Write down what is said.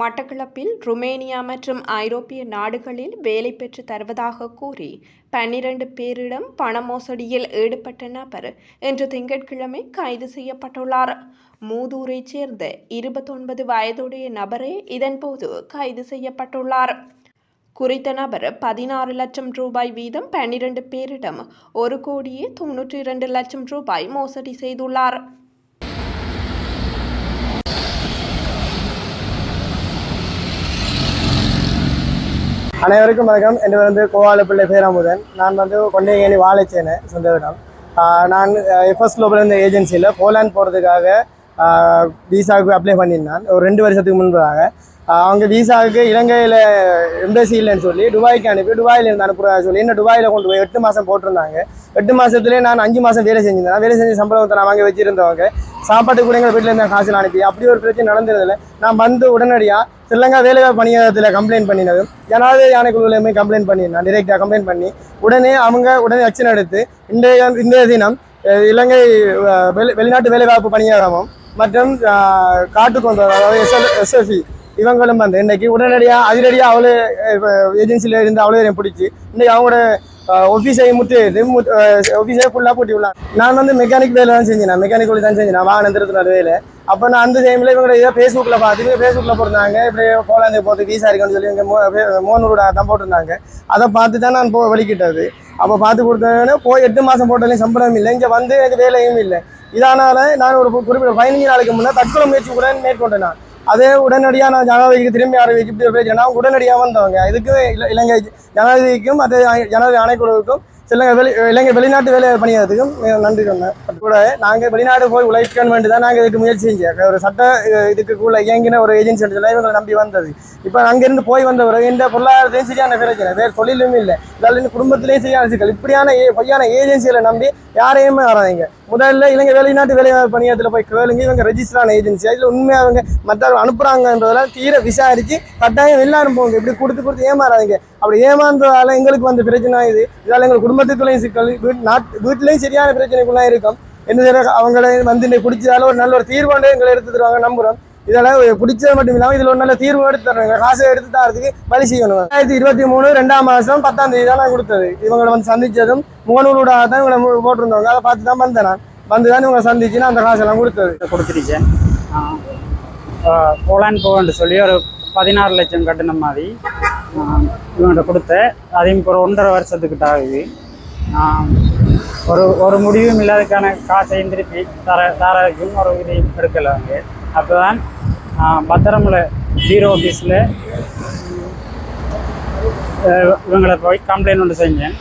மட்டக்களப்பில் ருமேனியா மற்றும் ஐரோப்பிய நாடுகளில் வேலை பெற்று தருவதாக கூறி பன்னிரண்டு பேரிடம் பண மோசடியில் ஈடுபட்ட நபர் இன்று திங்கட்கிழமை கைது செய்யப்பட்டுள்ளார். மூதூரைச் சேர்ந்த இருபத்தொன்பது வயதுடைய நபரே இதன்போது கைது செய்யப்பட்டுள்ளார். குறித்த நபர் பதினாறு லட்சம் ரூபாய் வீதம் பன்னிரண்டு பேரிடம் ஒரு கோடியே தொன்னூற்றி இரண்டு லட்சம் ரூபாய் மோசடி செய்துள்ளார். அனைவருக்கும் வணக்கம். என்று வந்து கோவாலப்பிள்ளை பேராமுதன். நான் வந்து கொண்டையேணி வாழைச்சேனை சொந்த இடம் நான் எஃப்எஸ் குளோபல் இந்த ஏஜென்சியில் போலாண்ட் போகிறதுக்காக விசாவுக்கு அப்ளை பண்ணியிருந்தான். ஒரு ரெண்டு வருஷத்துக்கு முன்பதாக. அவங்க விசாவுக்கு இலங்கையில் எம்பசி இல்லைன்னு சொல்லி துபாய்க்கு அனுப்பி துபாயில் இருந்து அனுப்புறதா சொல்லி என்ன துபாயில் கொண்டு போய் எட்டு மாதம் போட்டிருந்தாங்க. எட்டு மாதத்துலேயே நான் அஞ்சு மாதம் வேலை செஞ்சிருந்தேன். வேலை செஞ்ச சம்பளத்தை நான் வாங்கி வச்சுருந்தவங்க சாப்பாட்டு கூட எங்கள் வீட்டில் இருந்த காசில் அனுப்பி அப்படி ஒரு பிரச்சனை நடந்ததில்ல. நான் வந்து உடனடியாக ஸ்ரீலங்கா வேலைவாய்ப்பு பணியகத்தில் கம்ப்ளைண்ட் பண்ணினது ஜனாதிபதி ஆணைக்குழுலையுமே கம்ப்ளைண்ட் பண்ணியிருந்தேன். டிரெக்டாக கம்ப்ளைண்ட் பண்ணி உடனே அவங்க உடனே ஆக்ஷன் எடுத்து இன்றைய இன்றைய தினம் இலங்கை வெளி வெளிநாட்டு வேலைவாய்ப்பு பணியகமும் மற்றும் காட்டுக்கு வந்தவர் அதாவது எஸ்எல் எஸ்எஃப்இ இவங்களும் வந்து இன்றைக்கி உடனடியாக அதிரடியாக அவளே ஏஜென்சியில் இருந்து அவளே பிடிச்சி இன்றைக்கி அவங்களோட ஆஃபீஸை முற்று ஆஃபீஸே ஃபுல்லாக பூட்டி விடலாம். நான் வந்து மெக்கானிக் வேலை தான் செஞ்சேன் மெக்கானிக் வேலை தான் செஞ்சேன் வாகன திருத்தின வேலை. அப்போ நான் அந்த டைமில் இவங்க இதை ஃபேஸ்புக்கில் பார்த்துட்டு ஃபேஸ்புக்கில் போட்டிருந்தாங்க இப்படி போலாந்து போட்டு வீசா இருக்குன்னு சொல்லி இங்கே மோ மோனூரோட தான் போட்டிருந்தாங்க. அதை பார்த்து தான் நான் போ வலிக்கிட்டது. அப்போ பார்த்து கொடுத்தோன்னே போய் எட்டு மாதம் போட்டாலையும் சம்பளம் இல்லை இங்கே வந்து எனக்கு வேலையும் இல்லை. இதனால நான் ஒரு குறிப்பிட்ட பதினஞ்சு நாளைக்கு முன்னே தற்கொலை முயற்சி கூட மேற்கொண்டேன் நான். அதே உடனடியாக நான் ஜனாதிபதிக்கு திரும்பி ஆரம்பிச்சு இப்படி ஒரு உடனடியாக வந்தவங்க. இதுக்கு இலங்கை ஜனாதிபதிக்கும் அதே ஜனாதிபதி ஆணைக்குழுவுக்கும் சில வெளி இலங்கை வெளிநாட்டு வேலை பணியாளத்துக்கும் நன்றி சொன்னேன். கூட நாங்கள் வெளிநாடு போய் உழைக்க வேண்டி தான் நாங்கள் இதுக்கு முயற்சி செஞ்சோம். ஒரு சட்ட அஹ், இதுக்குள்ள இயங்கின ஒரு ஏஜென்சி சொல்லி இவங்களை நம்பி வந்தது. இப்போ அங்கேருந்து போய் வந்த பிறகு இந்த பொருளாதாரத்தையும் சரியான பிரச்சனை. வேறு தொழிலும் இல்லை. இதில் குடும்பத்திலையும் சரியான சிக்கல். இப்படியான ஏ பொய்யான ஏஜென்சிகளை நம்பி யாரையுமே வராதீங்க. முதல்ல இலங்கை வெளிநாட்டு வேலை பணியாளத்தில் போய் கேளுங்க. இவங்க ரெஜிஸ்டரான ஏஜென்சி அதில் உண்மையாக அவங்க மற்றவங்க அனுப்புகிறாங்கன்றதால தீர விசாரித்து கட்டாயம் எல்லாரும் போங்க. இப்படி கொடுத்து கொடுத்து ஏமாறாதீங்க. அப்படி ஏமாந்ததால எங்களுக்கு வந்து பிரச்சனை இது. இதால் எங்கள் குடும்பத்துக்குள்ளேயும் சிக்கல். வீட் நாட்டு வீட்லேயும் சரியான பிரச்சனைக்குள்ளே இருக்கும். என்ன அவங்கள வந்து இன்னைக்கு பிடிச்சதால ஒரு நல்ல ஒரு தீர்வாண்டு எங்களை எடுத்து தருவாங்க. நம்புகிறோம் இதெல்லாம் பிடிச்சது மட்டும் இல்லாமல் இதில் ஒரு நல்ல தீர்வு எடுத்து தருவாங்க காசை எடுத்து தரதுக்கு வழி செய்யணும். ரெண்டாயிரத்தி இருபத்தி மூணு ரெண்டாம் மாதம் பத்தாம் தேதி தான் நான் கொடுத்தது. இவங்களை வந்து சந்தித்ததும் முகநூலூடாக தான் இவங்களை போட்டிருந்தவங்க. அதை பார்த்து தான் வந்தேன் நான். வந்து தான் இவங்க சந்திச்சு நான் அந்த காசெல்லாம் கொடுத்தது. கொடுத்துருக்கேன் போலான் போகன்னு சொல்லி ஒரு பதினாறு லட்சம் கட்டின மாதிரி இவங்கள்ட்ட கொடுத்தேன். அதையும் இப்போ ஒரு ஒன்றரை வருஷத்துக்கிட்ட ஆகுது. ஆஹ் ஒரு ஒரு முடிவும் இல்லாததுக்கான காசையும் திருப்பி தர தரக்கும் ஒரு இதையும் எடுக்கலை அவங்க. அப்போ தான் பத்திரமில் ஜீரோ ஆஃபீஸில் இவங்களை போய் கம்ப்ளைண்ட் ஒன்று செஞ்சேன்.